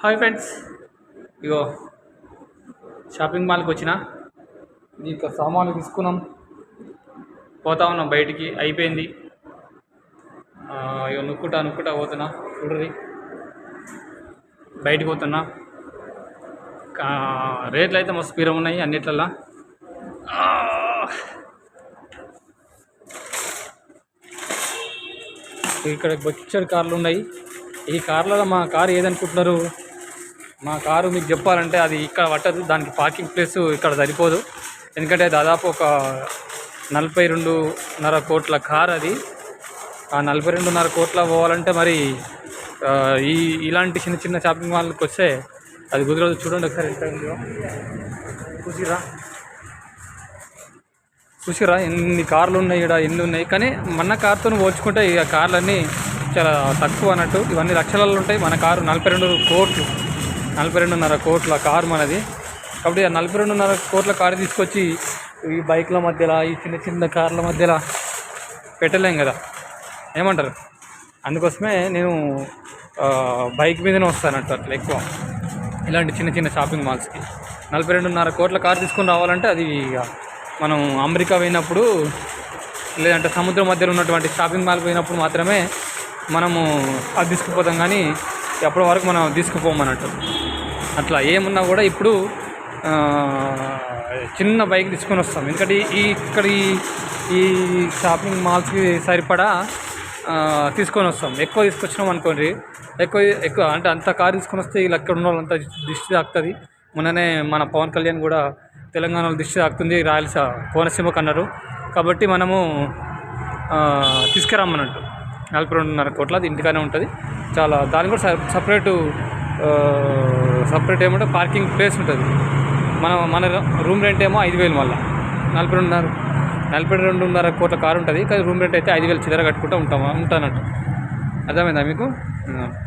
Hi friends. ఇగో shopping మాల్కి వచ్చిన. దీంట్లో సామాన్లు తీసుకున్నాం. పోతా ఉన్నాం బయటికి అయిపోయింది. ఇగో నుక్కుంటా నుక్కుంటా పోతున్నా చూడరి బయటికి పోతున్నా. రేట్లు అయితే మస్తు పీరం ఉన్నాయి అన్నిట్లల్లా. ఆ, ఇక్కడ బొచ్చడి కార్లు ఉన్నాయి. ఈ కార్లలో మా కారు ఏదనుకుంటున్నారు? మా కారు మీకు చెప్పాలంటే అది ఇక్కడ పట్టదు దానికి పార్కింగ్ ప్లేస్ ఇక్కడ సరిపోదు. ఎందుకంటే దాదాపు ఒక నలభై రెండున్నర కోట్ల కార్ అది. ఆ నలభై రెండున్నర కోట్ల పోవాలంటే మరి ఈ ఇలాంటి చిన్న చిన్న షాపింగ్ మాల్కి వస్తే అది కుదరదు. చూడండి ఒకసారి ఎంత ఉందో. చూసిరా? చూసిరా? ఎన్ని కార్లు ఉన్నాయి ఇక్కడ ఎన్ని ఉన్నాయి? కానీ మన కార్తో పోల్చుకుంటే ఇక కార్లన్నీ చాలా తక్కువ అన్నట్టు. ఇవన్నీ లక్షలలో ఉంటాయి. మన కారు నలభై రెండు కోట్లు. నలభై రెండున్నర కోట్ల కారు మనది. కాబట్టి ఆ నలభై రెండున్నర కోట్ల కారు తీసుకొచ్చి ఈ బైక్ల మధ్యలో ఈ చిన్న చిన్న కార్ల మధ్యలో పెట్టలేం కదా. ఏమంటారు? అందుకోసమే నేను బైక్ మీదనే వస్తానంట అట్లా ఎక్కువ. ఇలాంటి చిన్న చిన్న షాపింగ్ మాల్స్కి. నలభై రెండున్నర కోట్ల కార్ తీసుకుని రావాలంటే అది ఇక మనం అమెరికా పోయినప్పుడు లేదంటే సముద్రం మధ్యలో ఉన్నటువంటి షాపింగ్ మాల్ పోయినప్పుడు మాత్రమే మనము అది తీసుకుపోతాం. కానీ ఎప్పటి వరకు మనం తీసుకుపోమన్నట్టు. అట్లా ఏమున్నా కూడా ఇప్పుడు చిన్న బైక్ తీసుకొని వస్తాం. ఎందుకంటే ఈ ఇక్కడ ఈ- షాపింగ్ మాల్స్కి సరిపడా తీసుకొని వస్తాం. ఎక్కువ తీసుకొచ్చినాం అనుకోండి ఎక్కువ ఎక్కువ అంటే అంత కారు తీసుకొని వస్తే వీళ్ళు అక్కడ ఉన్న వాళ్ళంతా దిష్టి తాకుతుంది. మొన్ననే మన పవన్ కళ్యాణ్ కూడా తెలంగాణలో దిష్టి తాకుతుంది రాయలసీమ కోనసీమకు అన్నారు. కాబట్టి మనము ఆ, నలభై రెండున్నర కోట్ల అది ఇంటికానే ఉంటుంది. చాలా దానికి కూడా సపరేటు సపరేట్ ఏమంటే పార్కింగ్ ప్లేస్ ఉంటుంది. మన మన రూమ్ రెంట్ ఏమో ఐదు వేలు మళ్ళీ. నలభై రెండున్నర నలభై రెండున్నర కోట్ల కారు ఉంటుంది కానీ రూమ్ రెంట్ అయితే ఐదు వేలు చిల్లర కట్టుకుంటూ ఉంటాము ఉంటానట్టు అర్థమైందా మీకు?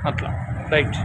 అట్లా. రైట్.